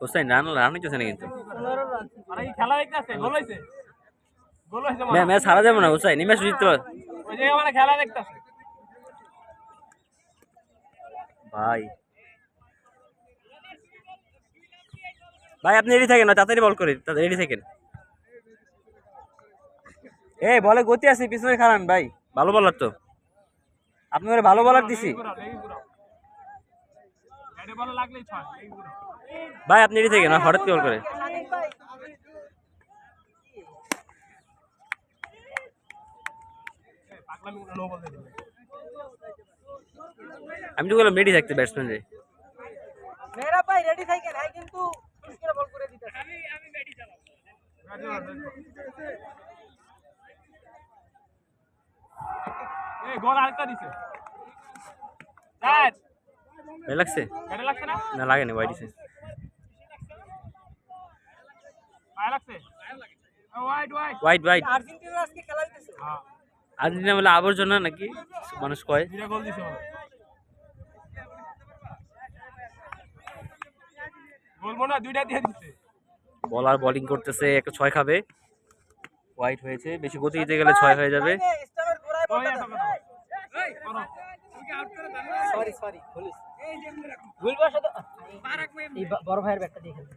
Hossain run run হইতেছে না কিন্তু। না হোসাইন এই ম্যাচ জিততে ভাই। ভাই, আপনি রেডি থাকেন না? তাড়াতাড়ি বল করে রেডি থাকেন। এই বলে গতি আছে, পিছনে খারান ভাই। ভালো বলার তো। আপনার ভালো বলার দিছি। ভাই আপনি রেডি থেকে না হঠাৎ কি বল করে আমি তো বললাম রেডি থাকতে ব্যাটসম্যান রে। মেয়েরা ভাই রেডি থাকেন হ্যাঁ কিন্তু স্কোরে বল করে দিতে এই গোল আরেকটা দিছে। চার ভাই লাগছে না না লাগেনি ওয়াইড ওয়াইড ওয়াইড আর্জেন্টিনা আজকে খেলা দিতেছে হ্যাঁ আর্জেন্টিনা বলে আবর্জনা নাকি মানুষ কয় বলার বোলিং করতেছে একটা ছয় খাবে হোয়াইট হয়েছে বেশি গতি দিতে গেলে ছয় হয়ে যাবে স্টামের গোড়ায় ওই বলটা একটা কথা। এই, করো। সরি সরি ভুলিস ভুল বসে তো এই ব- বড় ভাইয়ের ব্যাগটা দিয়ে খেলবে